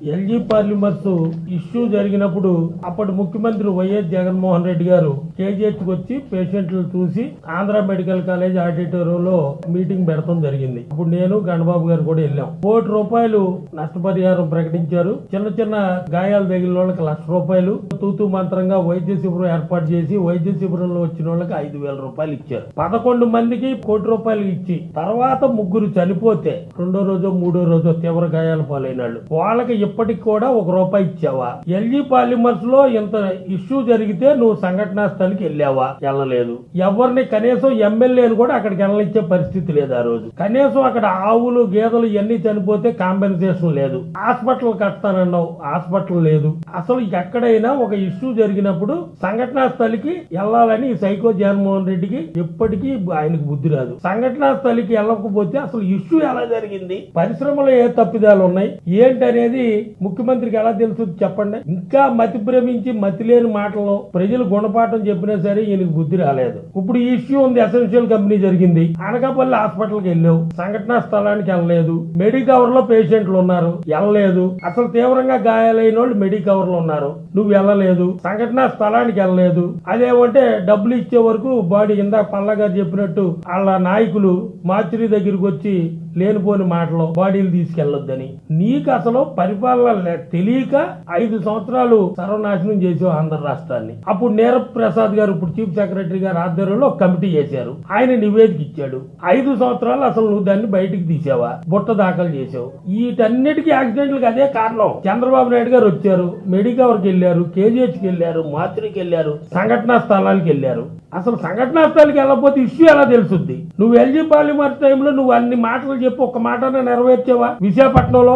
LG పార్లిమర్స్ issue జరిగినప్పుడు అప్పటి ముఖ్యమంత్రి వైఎస్ జగన్మోహన్ రెడ్డి గారు కేజీహెచ్ వచ్చి పేషెంట్లు చూసి ఆంధ్ర మెడికల్ కాలేజ్ ఆడిటోరియంలో మీటింగ్ పెడతాం జరిగింది. ఇప్పుడు నేను గణబాబు గారు కూడా వెళ్ళాం. కోటి రూపాయలు నష్టపరిహారం ప్రకటించారు. చిన్న చిన్న గాయాలు తగిలిన వాళ్ళకి లక్ష రూపాయలు. తూతు మంత్రంగా వైద్య శిబిరం ఏర్పాటు చేసి వైద్య శిబిరంలో వచ్చిన వాళ్ళకి ఐదు వేల రూపాయలు ఇచ్చారు. పదకొండు మందికి కోటి రూపాయలు ఇచ్చి తర్వాత ముగ్గురు చనిపోతే రెండో రోజో మూడో రోజు తీవ్ర గాయాల పాలైన వాళ్ళు వాళ్ళకి ఇప్పటికి కూడా ఒక రూపాయి ఇచ్చావా? ఎల్జీ పాలిమర్స్లో ఇంత ఇష్యూ జరిగితే నువ్వు సంఘటనా స్థలికి వెళ్ళావా? వెళ్ళలేదు. ఎవరిని కనీసం ఎమ్మెల్యేని కూడా అక్కడికి వెళ్ళనిచ్చే పరిస్థితి లేదు ఆ రోజు. కనీసం అక్కడ ఆవులు గేదెలు ఇవన్నీ చనిపోతే కాంపెన్సేషన్ లేదు. హాస్పిటల్ కడతానన్నావు. హాస్పిటల్ లేదు. అసలు ఎక్కడైనా ఒక ఇష్యూ జరిగినప్పుడు సంఘటనా స్థలికి వెళ్ళాలని ఈ సైకో జగన్మోహన్ రెడ్డికి ఎప్పటికీ ఆయనకు బుద్ధి రాదు. సంఘటనా స్థలికి వెళ్ళకపోతే అసలు ఇష్యూ ఎలా జరిగింది? పరిశ్రమలో ఏ తప్పిదాలు ఉన్నాయి? ఏంటనేది ముఖ్యమంత్రికి ఎలా తెలుసు చెప్పండి? ఇంకా మతి భ్రమించి మతి లేని మాటలు ప్రజలు గుణపాఠం చెప్పినా సరే ఈయనకు బుద్ధి రాలేదు. ఇప్పుడు ఈ ఇష్యూ ఉంది ఎసెన్షియల్ కంపెనీ జరిగింది. అనకాపల్లి హాస్పిటల్కి వెళ్ళావు. సంఘటనా స్థలానికి వెళ్ళలేదు. మెడికవర్లో పేషెంట్లు ఉన్నారు. వెళ్ళలేదు. అసలు తీవ్రంగా గాయాలైన వాళ్ళు మెడికవర్లో ఉన్నారు. నువ్వు వెళ్ళలేదు. సంఘటనా స్థలానికి వెళ్ళలేదు. అదేమంటే డబ్బులు ఇచ్చే వరకు బాడీ ఇందాక పల్లగారు చెప్పినట్టు వాళ్ళ నాయకులు మార్చురీ దగ్గరికి వచ్చి లేనిపోని మాటలు బాడీలు తీసుకెళ్ళొద్దని నీకు అసలు పరిపాలన తెలియక ఐదు సంవత్సరాలు సర్వనాశనం చేసావు ఆంధ్ర రాష్ట్రాన్ని. అప్పుడు నీరబ్ ప్రసాద్ గారు ఇప్పుడు చీఫ్ సెక్రటరీ గారు ఆధ్వర్యంలో కమిటీ చేశారు. ఆయన నివేదిక ఇచ్చాడు. ఐదు సంవత్సరాలు అసలు నువ్వు దాన్ని బయటికి తీసావా? బుట్ట దాఖలు చేసావు వీటన్నిటికీ యాక్సిడెంట్లకు అదే కారణం. చంద్రబాబు నాయుడు గారు వచ్చారు. మెడికవర్కి వెళ్ళారు. కేజీహెచ్కి వెళ్ళారు. మాతృకి వెళ్ళారు. సంఘటనా స్థలానికి వెళ్ళారు. అసలు సంఘటనా స్థలికి వెళ్ళకపోతే ఇష్యూ ఎలా తెలుసుద్ది? నువ్వు ఎల్జీ పాలిమర్ టైంలో నువ్వు అన్ని మాటలు చెప్పి ఒక మాట నెరవేర్చావా? విశాఖపట్నంలో